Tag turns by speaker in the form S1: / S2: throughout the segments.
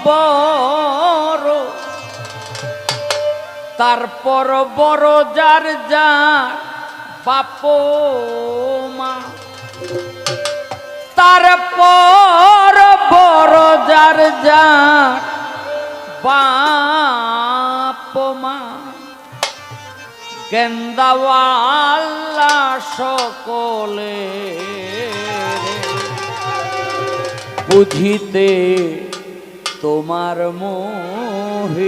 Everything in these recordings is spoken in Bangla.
S1: বিবর তারপর বড় যার যার বাপ মা। তারপর বড় যার যার বাপ মা। গেন্দাওয়াল্লা সকলে বুঝিতে তোমার মহিমা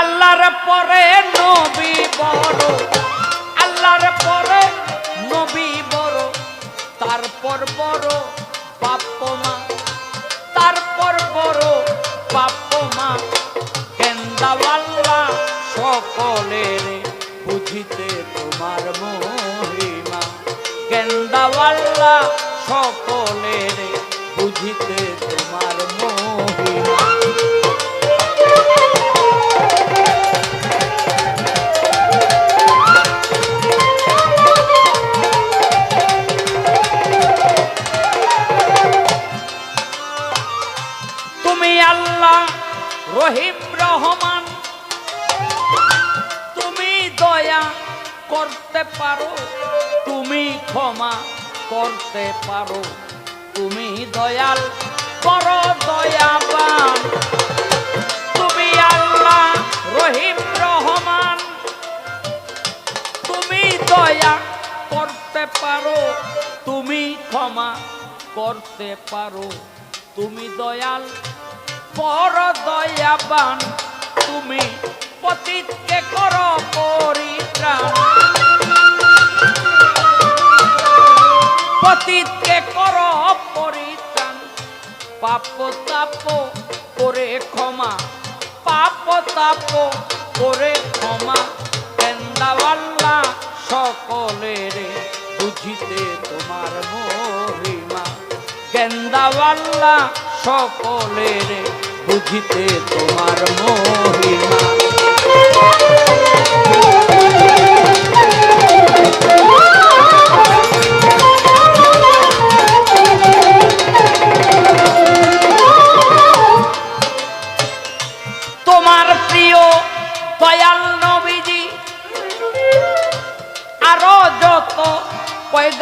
S1: আল্লাহর পরে নবী বড়, আল্লাহর পরে নবী বড়, তারপর বড় বাপ্প মা, তারপর বড় বাপ্প মা। গেন্দাওয়াল্লা সকলের বুঝিতে তোমার মহিমা। গেন্দাওয়াল্লা সকলের বুঝিতে তোমার মহিমা। তুমি আল্লাহ রহিম রহমান। করতে পারো, তুমি ক্ষমা করতে পারো। তুমি দয়াল বড় দয়াবান। তুমি আল্লাহ রহিম রহমান। তুমি দয়া করতে পারো, তুমি ক্ষমা করতে পারো। তুমি দয়াল বড় দয়াবান। তুমি পতিতকে কর পরিত্রাণ। পতিতকে কর পরিত্রাণ। পাপ তাপ করে ক্ষমা। পাপ তাপ করে ক্ষমা। কেন্দাওয়াল্লা সকলের বুঝিতে তোমার মহিমা। গেন্দাওয়াল্লা সকলের বুঝিতে তোমার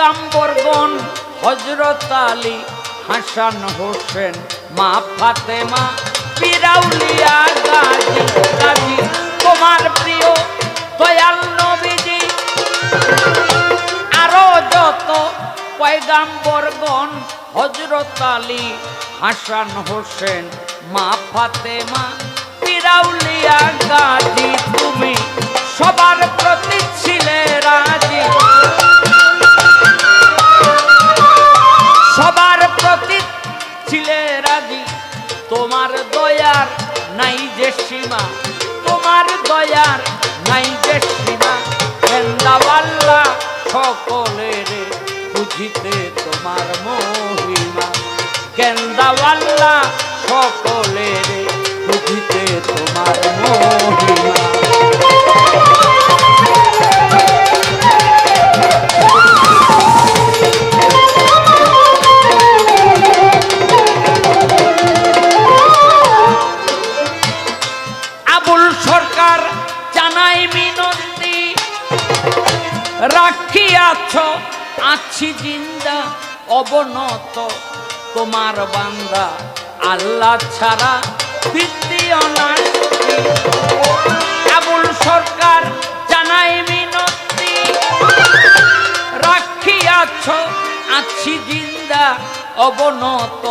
S1: পয়গাম্বরগণ হজরত আলী হাসান হোসেন, মা ফাতেমা, পিরাউলিয়া গাজী গাজী, তোমার প্রিয় দয়াল নবীজি। আরও যত পয়গাম্বরগণ হজরত আলী হাসান হোসেন, মা ফাতেমা, পিরাউলিয়া গাজী, তুমি সবার যে সীমা, তোমার দয়ার নাই যে সীমা। গেন্দাওয়াল্লা সকলের বুঝিতে তোমার মহিমা। গেন্দাওয়াল্লা সকলের বুঝিতে তোমার মহিমা। আছি জিন্দা, অবনত। তোমার বান্দা আল্লাহ ছাড়া দ্বিতীয় নাস্তি আবুল সরকার জানাই মিনতি। রাখিয়াছ, আছি জিন্দা, অবনত।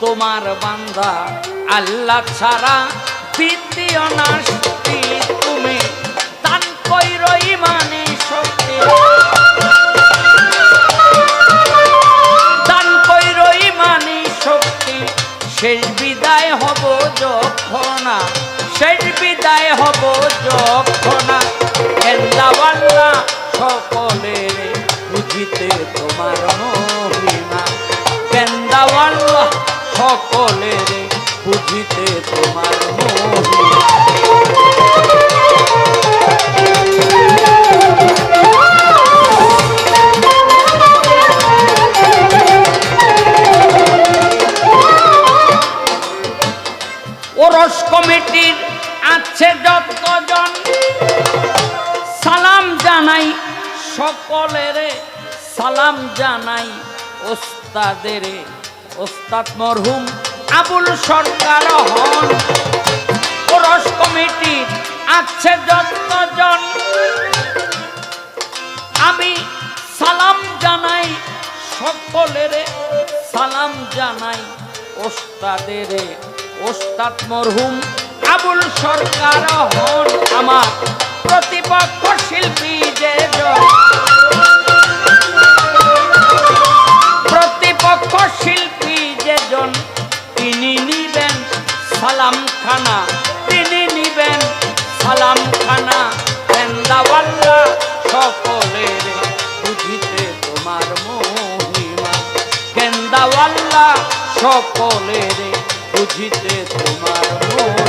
S1: তোমার বান্দা আল্লাহ ছাড়া দ্বিতীয় নাস্তি তুমি দান কইর ইমানি। সকলের বুঝিতে তোমার ওরস কমিটির আছে যতজন। সালাম জানাই সকলের। সালাম জানাই ওস্তাদের। ওস্তাদ মরহুম আবুল সরকার হন। ওরস কমিটির আছে যতজন আমি সালাম জানাই সকলের, সালাম জানাই ওস্তাদের। ওস্তাদ মরহুম আবুল সরকার হন আমার প্রতিপক্ষ শিল্পী যে। প্রতিপক্ষ শিল্পী যেজন তিনি নিবেন সালাম খানা তিনি নিবেন সালাম খানা এন্দাওয়াল্লা সকলের বুঝিতে তোমার মহিমা। গেন্দাওয়াল্লা সকলের বুঝিতে তোমার মহিমা।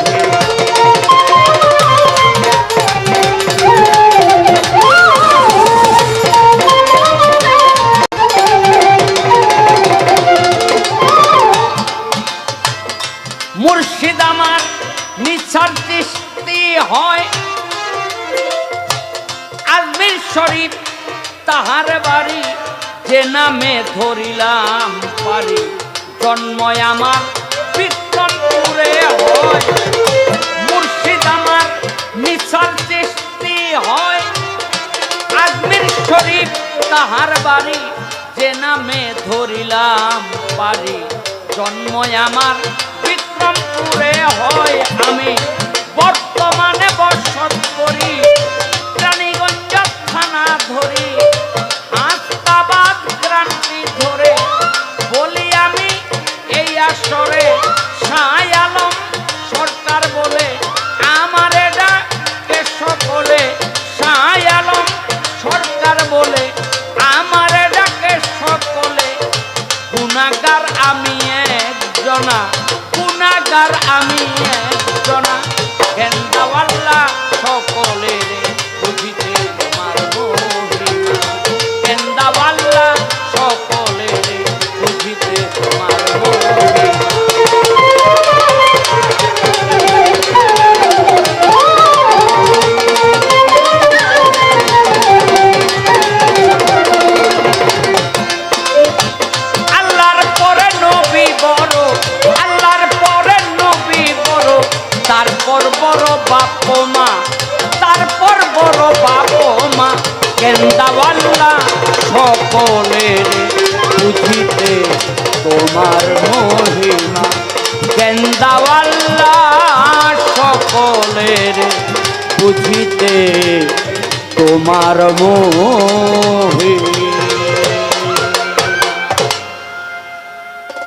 S1: শরীফ, তাহার বাড়ি যে নামে ধরিলাম পারি। জন্ময় আমার বিক্রমপুরে হয়, মুর্শিদ আমার নিছার দৃষ্টি হয়। আজমির শরীফ, তাহার বাড়ি যে নামে ধরিলাম পারি। জন্ময় আমার বিক্রমপুরে হয়, আমি বর্তমানে বসত করি। একজনা গুণাগার আমি জনা গেন্দাওয়াল্লা সকলের তোমার মহিমা। গেন্দাওয়াল্লা সকলের বুঝিতে তোমার মহিমা।